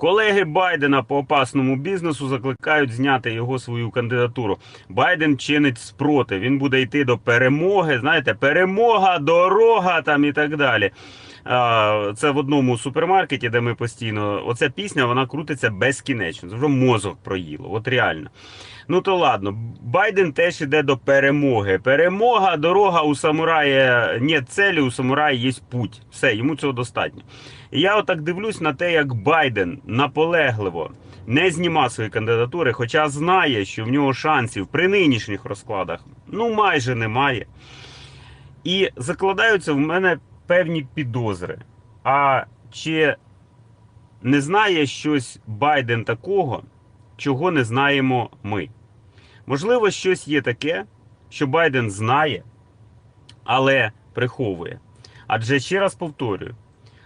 Колеги Байдена по опасному бізнесу закликають зняти його свою кандидатуру. Байден чинить спротив. Він буде йти до перемоги. Знаєте, перемога, дорога там і так далі. Це в одному супермаркеті, де ми постійно. Оця пісня вона крутиться безкінечно. Вже мозок проїло. От реально. Ну то ладно, Байден теж іде до перемоги. Перемога, дорога у самурая нет целі, у самурая є путь. Все, йому цього достатньо. І я отак дивлюсь на те, як Байден наполегливо не знімав свої кандидатури, хоча знає, що в нього шансів при нинішніх розкладах ну майже немає. І закладаються в мене певні підозри. А чи не знає щось Байден такого, чого не знаємо ми? Можливо, щось є таке, що Байден знає, але приховує. Адже ще раз повторюю,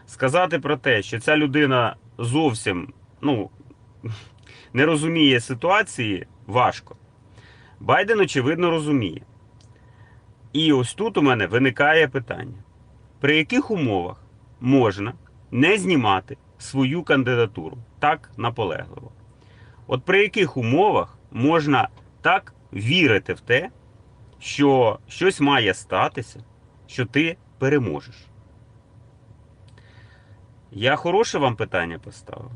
сказати про те, що ця людина зовсім ну, не розуміє ситуації, важко. Байден, очевидно, розуміє. І ось тут у мене виникає питання: при яких умовах можна не знімати свою кандидатуру так наполегливо? От при яких умовах можна так вірити в те, що щось має статися, що ти переможеш? Я хороше вам питання поставив.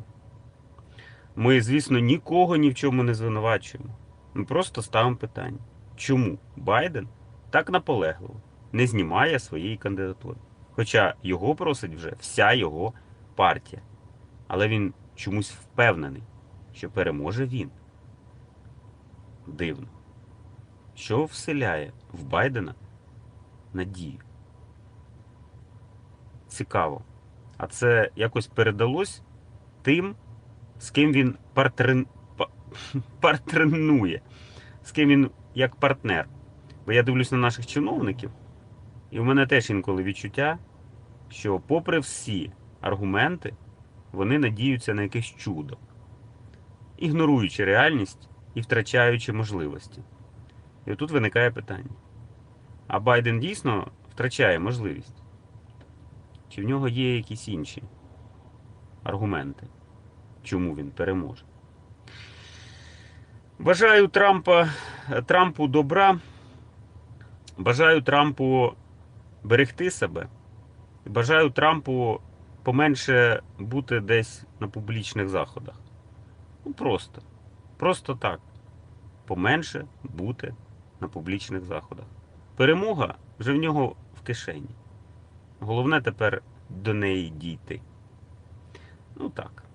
Ми, звісно, нікого ні в чому не звинувачуємо. Ми просто ставимо питання, чому Байден так наполегливо не знімає своєї кандидатури? Хоча його просить вже вся його партія. Але він чомусь впевнений, що переможе він. Дивно. Що вселяє в Байдена надію? Цікаво. А це якось передалось тим, з ким він партрен... партренує, з ким він як партнер. Бо я дивлюсь на наших чиновників, і в мене теж інколи відчуття, що, попри всі аргументи, вони надіються на якесь чудо, ігноруючи реальність і втрачаючи можливості. І отут виникає питання: а Байден дійсно втрачає можливість? Чи в нього є якісь інші аргументи, чому він переможе? Бажаю Трампа, Трампу добра. Бажаю Трампу берегти себе. Бажаю Трампу поменше бути десь на публічних заходах. Ну просто. Просто так. Поменше бути на публічних заходах. Перемога вже в нього в кишені. Головне тепер до неї дійти. Ну так.